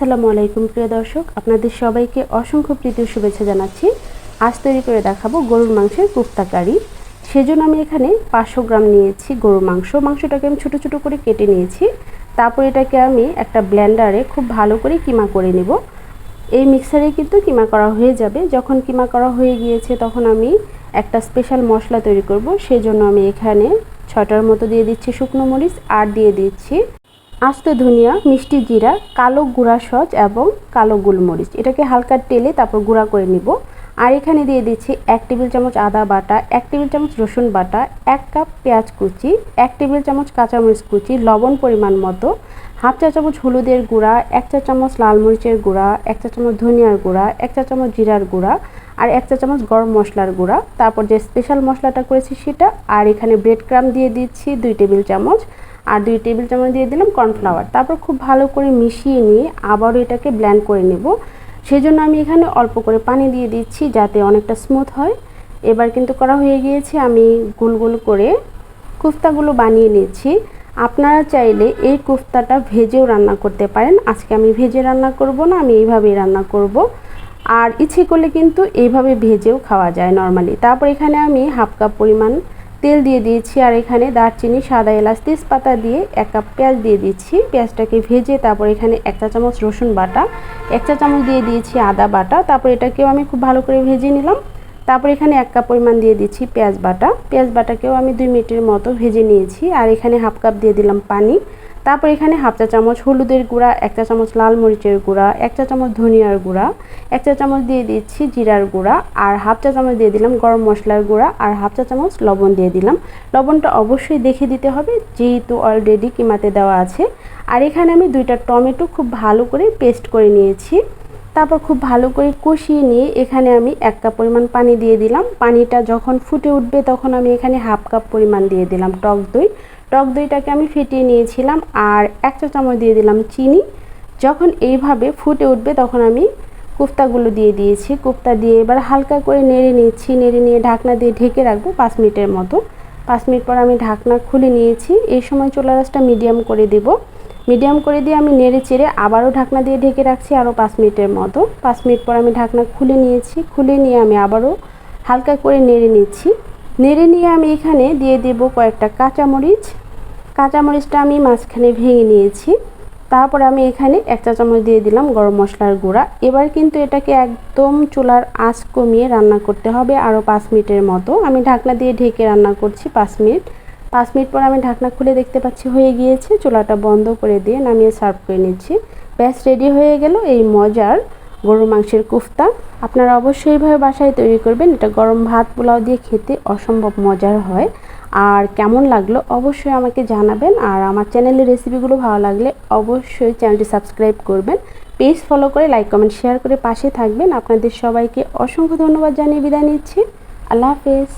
আসসালামু আলাইকুম, প্রিয় দর্শক। আপনাদের সবাইকে অসংখ্য প্রীতি শুভেচ্ছা জানাচ্ছি। আজ তৈরি করে দেখাবো গরুর মাংসের কুফতা কারি। সেজন্য আমি এখানে পাঁচশো গ্রাম নিয়েছি গরুর মাংস। মাংসটাকে আমি ছোটো ছোটো করে কেটে নিয়েছি। তারপর এটাকে আমি একটা ব্লেন্ডারে খুব ভালো করে কিমা করে নেব। এই মিক্সারে কিন্তু কিমা করা হয়ে যাবে। যখন কিমা করা হয়ে গিয়েছে, তখন আমি একটা স্পেশাল মশলা তৈরি করব। সেজন্য আমি এখানে ছটার মতো দিয়ে দিচ্ছি শুকনো মরিচ আর দিয়ে দিচ্ছি আস্ত ধনিয়া, মিষ্টি জিরা, কালো গুঁড়া সজ এবং কালো গোলমরিচ। এটাকে হালকা তেলে তারপর গুঁড়া করে নিব। আর এখানে দিয়ে দিচ্ছি এক টেবিল চামচ আদা বাটা, এক টেবিল চামচ রসুন বাটা, এক কাপ পেঁয়াজ কুচি, এক টেবিল চামচ কাঁচামরিচ কুচি, লবণ পরিমাণ মতো, হাফ চা চামচ হলুদের গুঁড়া, এক চা চামচ লাল মরিচের গুঁড়া, এক চা চামচ ধনিয়ার গুঁড়া, এক চা চামচ জিরার গুঁড়া আর এক চা চামচ গরম মশলার গুঁড়া। তারপর যে স্পেশাল মশলাটা করেছি সেটা আর এখানে ব্রেড ক্রাম দিয়ে দিচ্ছি দুই টেবিল চামচ আর দুই টেবিল চামচ দিয়ে দিলাম কর্নফ্লাওয়ার। তারপর খুব ভালো করে মিশিয়ে নিয়ে আবারও এটাকে ব্ল্যান্ড করে নেব। সেজন্য আমি এখানে অল্প করে পানি দিয়ে দিচ্ছি যাতে অনেকটা স্মুথ হয়। এবার কিন্তু করা হয়ে গিয়েছে, আমি গোল গোল করে কুফতাগুলো বানিয়ে নিচ্ছি। আপনারা চাইলে এই কুফতাটা ভেজেও রান্না করতে পারেন। আজকে আমি ভেজে রান্না করব না, আমি এইভাবেই রান্না করব। আর ইচ্ছে করলে কিন্তু এইভাবে ভেজেও খাওয়া যায় নর্মালি। তারপর এখানে আমি হাফ কাপ পরিমাণ তেল দিয়ে দিয়েছি আর এখানে দারচিনি, সাদা এলাচ, তেজপাতা দিয়ে এক কাপ পেঁয়াজ দিয়ে দিচ্ছি পেঁয়াজটাকে ভেজে তারপর এখানে এক চা চামচ রসুন বাটা, এক চা চামচ দিয়ে দিয়েছি আদা বাটা। তারপর এটাকেও আমি খুব ভালো করে ভেজে নিলাম। তারপর এখানে এক কাপ পরিমাণ দিয়ে দিচ্ছি পেঁয়াজ বাটা। পেঁয়াজ বাটাকেও আমি দুই মিনিটের মতো ভেজে নিয়েছি। আর এখানে হাফ কাপ দিয়ে দিলাম পানি। তারপর এখানে হাফ চা চামচ হলুদের গুঁড়া, এক চা চামচ লাল মরিচের গুঁড়া, এক চা চামচ ধনিয়ার গুঁড়া, এক চা চামচ দিয়ে দিচ্ছি জিরার গুঁড়া, আর হাফ চা চামচ দিয়ে দিলাম গরম মশলার গুঁড়া, আর হাফ চা চামচ লবণ দিয়ে দিলাম। লবণটা অবশ্যই দেখে দিতে হবে, যেহেতু অলরেডি কিমাতে দেওয়া আছে। আর এখানে আমি দুইটা টমেটো খুব ভালো করে পেস্ট করে নিয়েছি। তারপর খুব ভালো করে কষিয়ে নিয়ে এখানে আমি এক কাপ পরিমাণ পানি দিয়ে দিলাম। পানিটা যখন ফুটে উঠবে তখন আমি এখানে হাফ কাপ পরিমাণ দিয়ে দিলাম টক দই। টক দইটাকে আমি ফেটিয়ে নিয়েছিলাম আর এক চা চামচ দিয়ে দিলাম চিনি। যখন এইভাবে ফুটে উঠবে তখন আমি কোফতাগুলো দিয়ে দিয়েছি। কোফতা দিয়ে এবার হালকা করে নেড়ে নিচ্ছি। নেড়ে নিয়ে ঢাকনা দিয়ে ঢেকে রাখব পাঁচ মিনিটের মতো। পাঁচ মিনিট পর আমি ঢাকনা খুলে নিয়েছি। এই সময় চোলা রাসটা মিডিয়াম করে দেব। মিডিয়াম করে দিয়ে আমি নেড়ে চেড়ে আবারও ঢাকনা দিয়ে ঢেকে রাখছি আরও পাঁচ মিনিটের মতো। পাঁচ মিনিট পর আমি ঢাকনা খুলে নিয়েছি। খুলে নিয়ে আমি আবারও হালকা করে নেড়ে নিচ্ছি। নেড়ে নিয়ে আমি এখানে দিয়ে দেব কয়েকটা কাঁচামরিচ। কাঁচামরিচটা আমি মাঝখানে ভেঙে নিয়েছি। তারপরে আমি এখানে এক চা চামচ দিয়ে দিলাম গরম মশলার গুঁড়া। এবার কিন্তু এটাকে একদম চুলার আঁচ কমিয়ে রান্না করতে হবে আরও পাঁচ মিনিটের মতো। আমি ঢাকনা দিয়ে ঢেকে রান্না করছি পাঁচ মিনিট। পাঁচ মিনিট পর আমি ঢাকনা খুলে দেখতে পাচ্ছি হয়ে গিয়েছে। চুলাটা বন্ধ করে দিয়ে নামিয়ে সার্ভ করে নিচ্ছি। ব্যাস, রেডি হয়ে গেল এই মজার গরুর মাংসের কুফতা। আপনারা অবশ্যই এইভাবে বাসায় তৈরি করবেন। এটা গরম ভাত পোলাও দিয়ে খেতে অসম্ভব মজার হয়। আর কেমন লাগল অবশ্যই আমাকে জানাবেন। আর আমার চ্যানেলের রেসিপিগুলো ভালো লাগলে অবশ্যই চ্যানেলটি সাবস্ক্রাইব করবেন। পেজ ফলো করে লাইক, কমেন্ট, শেয়ার করে পাশে থাকবেন। আপনাদের সবাইকে অসংখ্য ধন্যবাদ জানিয়ে বিদায় নিচ্ছি। আল্লাহ হাফেজ।